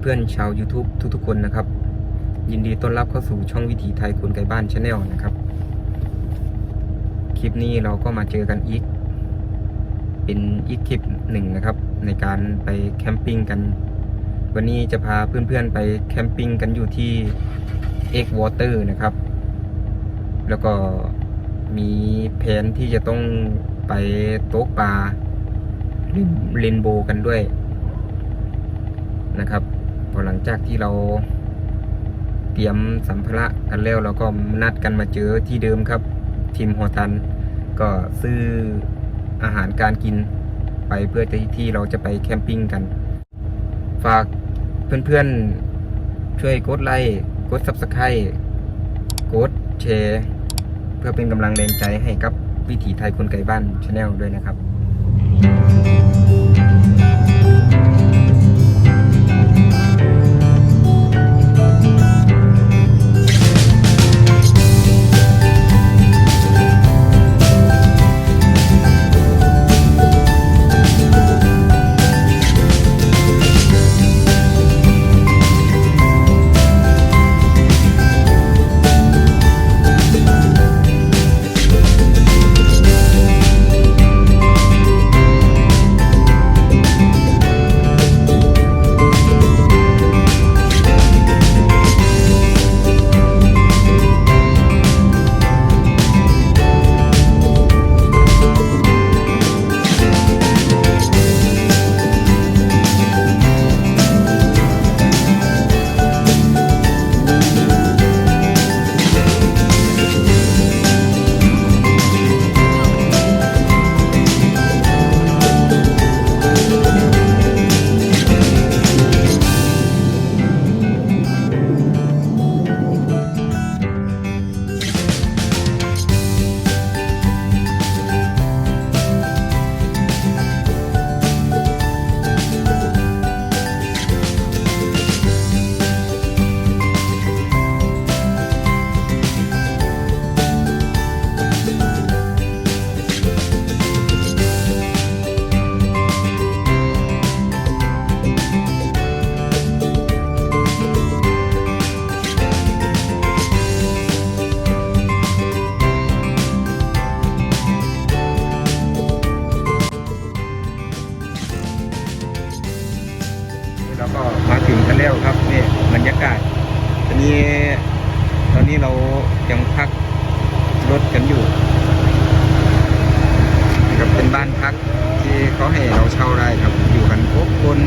เพื่อนๆชาว YouTube ทุกๆคนนะครับ ยินดีต้อนรับเข้าสู่ช่องวิถีไทยคนไกลบ้านชาแนลนะครับ คลิปนี้เราก็มาเจอกันอีก เป็นอีกคลิปหนึ่งนะครับ ในการไปแคมปิ้งกัน วันนี้จะพาเพื่อนๆไปแคมปิ้งกันอยู่ที่เอ็กวอเตอร์นะครับ แล้วก็มีแผนที่จะต้องไปโต๊กปลาเรนโบกันด้วยนะครับ พอหลังจากที่เราเตรียมสัมภาระกันแล้วเราก็นัดกันมาเจอที่เดิมครับทีมหัวตัน ก็ซื้ออาหารการกินไปเพื่อที่ที่เราจะไปแคมปิ้งกัน ฝากเพื่อนๆช่วยกดไลค์กด Subscribe กดแชร์เพื่อเป็นกำลังแรงใจให้กับวิถีไทยคนไกลบ้านชาแนลด้วยนะครับ แล้วก็มาถึงกันแล้วครับนี่บรรยากาศตอนนี้ตอนนี้เรายังพักรถกันอยู่นะครับเป็นบ้านพักที่เขาให้เราเช่าได้ครับ อยู่กันหกคน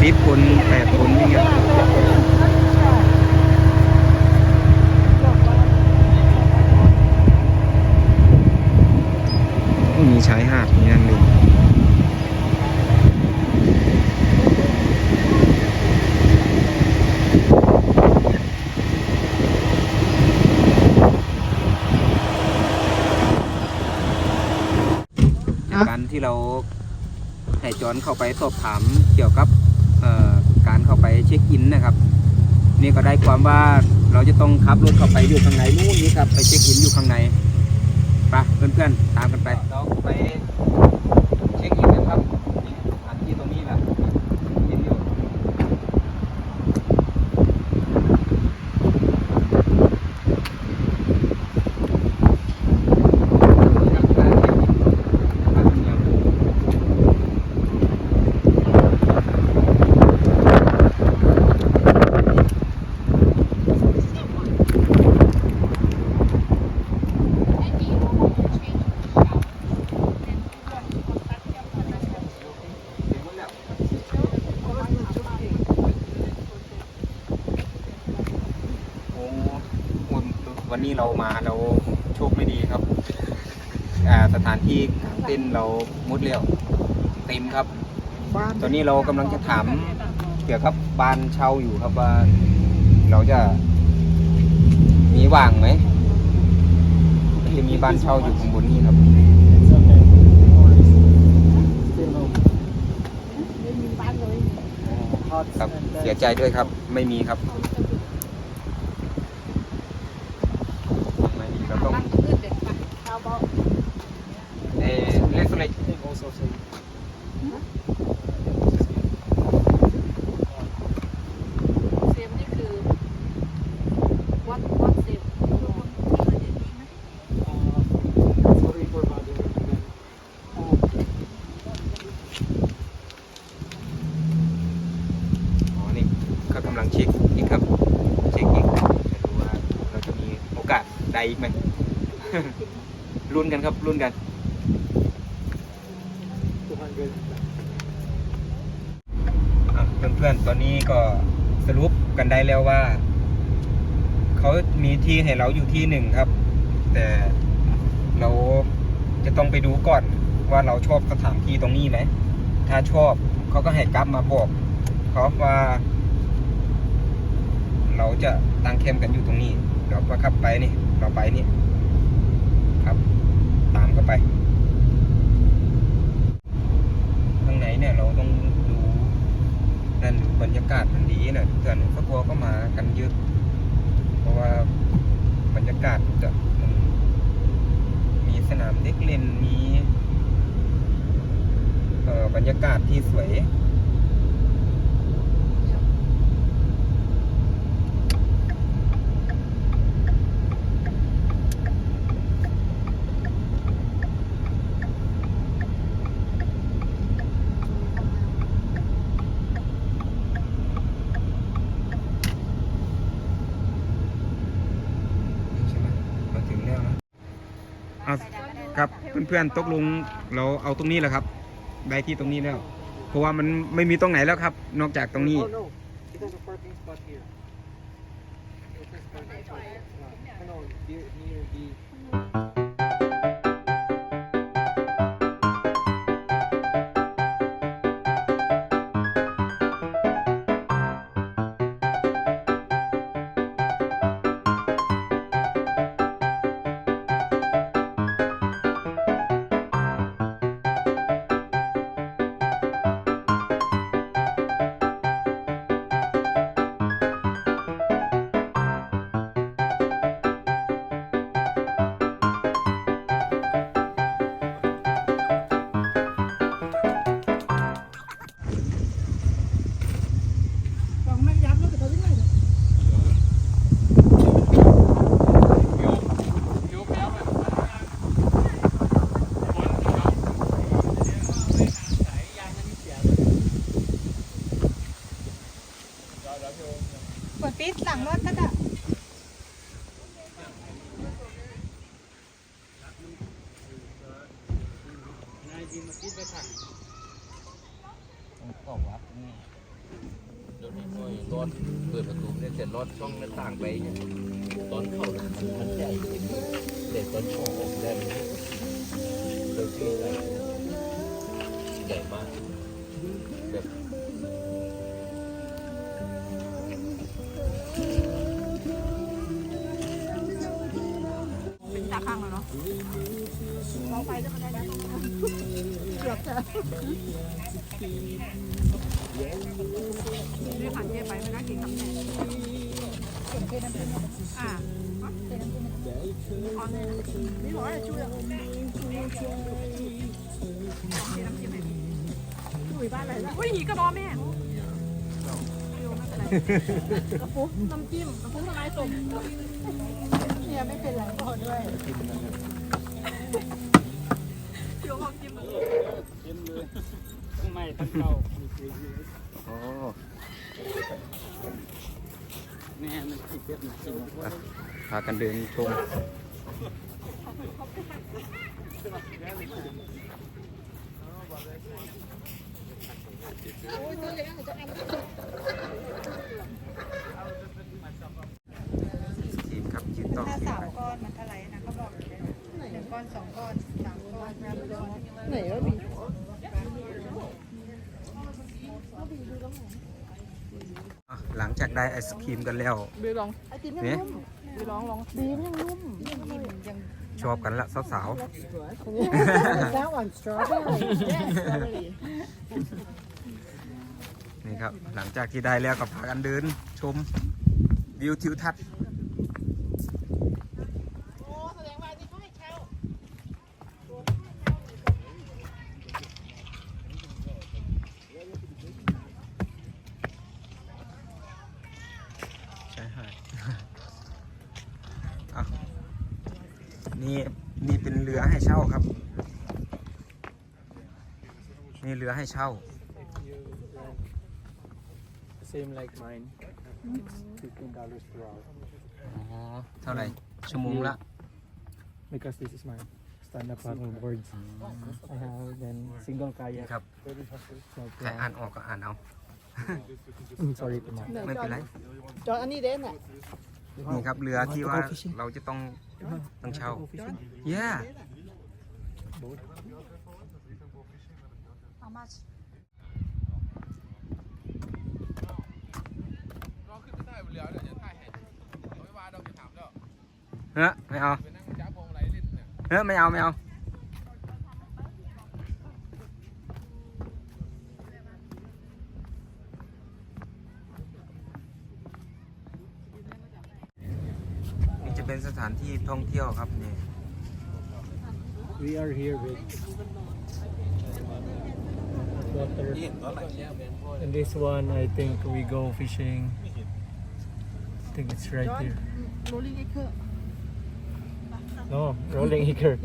สิบคนแปดคนอย่างเงี้ยมีชายหาดนี่นั่นเลย จากการ ที่เราให้จอนเข้าไปสอบถามเกี่ยวกับการเข้าไปเช็คอินนะครับ นี่ก็ได้ความว่าเราจะต้องขับรถเข้าไปอยู่ข้างในนู่นนี่ครับไปเช็คอินอยู่ข้างในไปเพื่อนๆตามกันไปเราไปเช็คอินกันครับนี่สถานที่ตรงนี้แหละเห็นอยู่นี่ครับการเช็คอินการเที่ยว โอ้วันวันนี้เรามาเราโชคไม่ดีครับอ่าสถานที่กาง เต้นท์เรามุดเร็วเต็มครับ ตอนนี้เรากำลังจะถามเกี่ยวกับบ้านเช่าอยู่ครับว่า เราจะมีว่างไหมจะมีบ้านเช่าอยู่ข้างบนนี้ครับ ครับเสียใจด้วยครับ ไม่มีครับไม่มีเราต้องเออเล็กเล็ก อีกไหมรุ่นกันครับรุ่นกันอะเพื่อนๆตอนนี้ก็สรุปกันได้แล้วว่า เขามีที่ให้เราอยู่ที่หนึ่งครับ แต่เราจะต้องไปดูก่อนว่าเราชอบสถานที่ตรงนี้ไหม ถ้าชอบเขาก็ให้กลับมาบอกเขาว่าเรา จะตั้งแคมป์กันอยู่ตรงนี้เราก็ขับไปนี่เราไปนี่ครับตามเข้าไปข้างในเนี่ยเราต้องดูนั่นบรรยากาศมันดีนะเพื่อนครอบครัวก็มากันเยอะเพราะว่าบรรยากาศจะมีสนามเด็กเล่นมีเอ่อบรรยากาศที่สวย ใช่ไหมมาถึงแล้วนะอะครับเพื่อนตกลงเราเอาตรงนี้แหละครับ ได้ที่ตรงนี้แล้ว เพราะว่ามันไม่มีตรงไหนแล้วครับ นอกจากตรงนี้ Oh no, it has a parking spot here. It has parking spot. No, near, near the. ก็วัดนี่เดี๋ยวนี้ค่อยรถเปิดประตูเนี่ยเสร็จรถช่องหน้าต่างไปเนี่ยตอนเข้าน่ะมันมันใหญ่จริงแต่ตอนช่องออกได้มันเลิกที่ใหญ่ใหญ่มากแบบเป็นตาข้างแล้วเนาะมองไปจะไม่ได้แล้ว กือบจะนี่ขันเทไปไม่น่ากินกับแม่เก็บเทน้ำจิ้มอ่าเทน้ำจิ้มอ๋อเนี่ยสอกว่าจะช่วยเทน้ำจิ้มให้ช่วยบ้านอะไรล่ะอุ้ยหนีกระบอแม่ไม่เป็นไรกระปุกน้ำจิ้มกระปุกทำไมสมเนี่ยไม่เป็นไรพอด้วย ไม่ทั้งเก่าอ๋อแม่มันติดเยอะนะจริงอะพากันเดินชมทีมครับยืนต่อถ้าคิวสามไปก้อนมันเท่าไหร่นะเขาบอกอยู่เลยนะหนึ่งก้อนสองก้อนสามก้อนห้าก้อนไหนวะบีอะ หลังจากได้ไอศครีมกันแล้วบีลองไอติมยังเนี่ยนุ่มบีลองลองบีมันยังนุ่มยังนิ่มยังชอบกันละสาว That one strawberry yeah strawberry ๆนี่ครับ หลังจากที่ได้แล้วก็พากันเดินชมวิวทิวทัศน์ใช่ฮะ อะนี่นี่เป็นเรือให้เช่าครับ นี่เรือให้เช่า Same like mine. Fifteen dollars per hour. อ๋อ เท่าไหร่ ชั่วโมงละ because this is my stand-up paddle boards. I have then single นี่ kayak. ครับ So, ใครอ่านออกก็อ่านเอา mm, sorry, Puma. ไม่เป็นไร จอดอันนี้เด่นอะนี่ครับเรือที่ว่าเราจะต้องต้องเช่า yeah how much เราขึ้นไม่ได้เรือเดี๋ยวจะถ่ายให้เราไม่ว่าเราจะถามแล้วเฮ้ยไม่เอาไปนั่งจับพวงไรเล่นเนี่ยเฮ้ยไม่เอาไม่เอา นี่จะเป็นสถานที่ท่องเที่ยวครับนี่ We are here with water. นี่ตอนไหนเนี่ยเป็นพ่อ And this one, I think we go fishing. I think it's right here. โรลลิ่งเอเคอร์ No, rolling acre.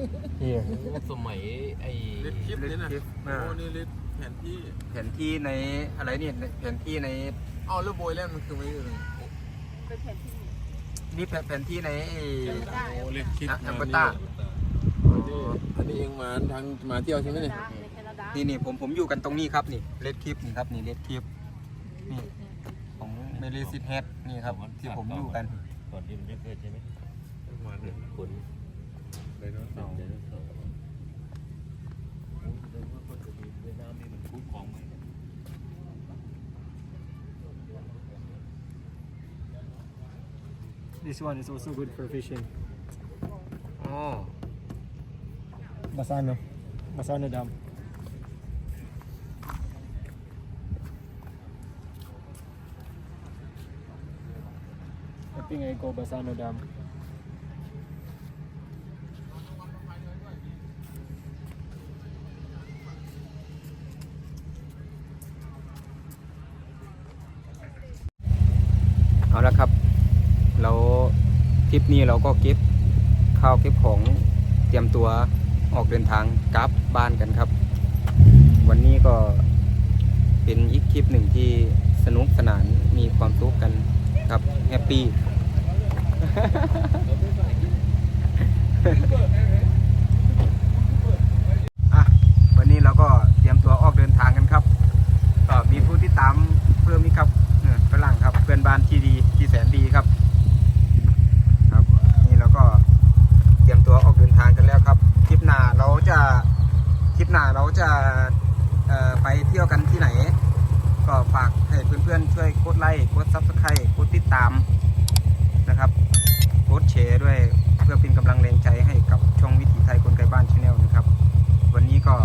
Here. สมัยไอ้เล็ดคลิปนี่นะโอ้นี่ลิสแผนที่แผนที่ในอะไรเนี่ยแผนที่ในเอาแล้วโบยเล่นมันคือไม่อื่นนี่แผนแผนที่ในไอ้โอ้ลิสคลิปอะแอมเบอร์ต้าอันนี้เองมาทางมาเที่ยวใช่ไหมเนี่ยในแคนาดานี่นี่ผมผมอยู่กันตรงนี้ครับนี่เลดคลิปนี่ครับนี่เลดคลิปนี่ของเมลิซิตเฮดนี่ครับที่ผมอยู่กันก่อนที่มันจะเกิดใช่ไหมมาหนึ่งคนไดโนเสาร์ไดโนเสาร์เรื่องว่าคนจะมีเวียดนามนี่มันคุ้มของไหม This one is also good for fishing. โอ้ Basano. Basano Dam. Think I go Basano Dam. เอาละครับเราทริปนี้เราก็เก็บข้าวเก็บของเตรียมตัวออกเดินทางกลับบ้านกันครับ วันนี้ก็เป็นอีกคลิปหนึ่งที่สนุกสนานมีความสุขกันครับแฮปปี้ อะวันนี้เราก็เตรียมตัวออกเดินทางกันครับก็มีผู้ที่ตามเพิ่มนี่ครับฝรั่งครับเพื่อนบ้านที่ดีที่แสนดีครับ ครับ นี่เราก็เตรียมตัวออกเดินทางกันแล้วครับคลิปหน้าเราจะคลิปหน้าเราจะไปเที่ยวกันที่ไหน ก็ฝากให้เพื่อนๆช่วยกดไลค์กดซับสไครต์กดติดตาม นะครับโพสแชร์ด้วยเพื่อเป็นกำลังแรงใจให้กับช่องวิถีไทยคนไกลบ้านชาแนลนะครับ วันนี้ก็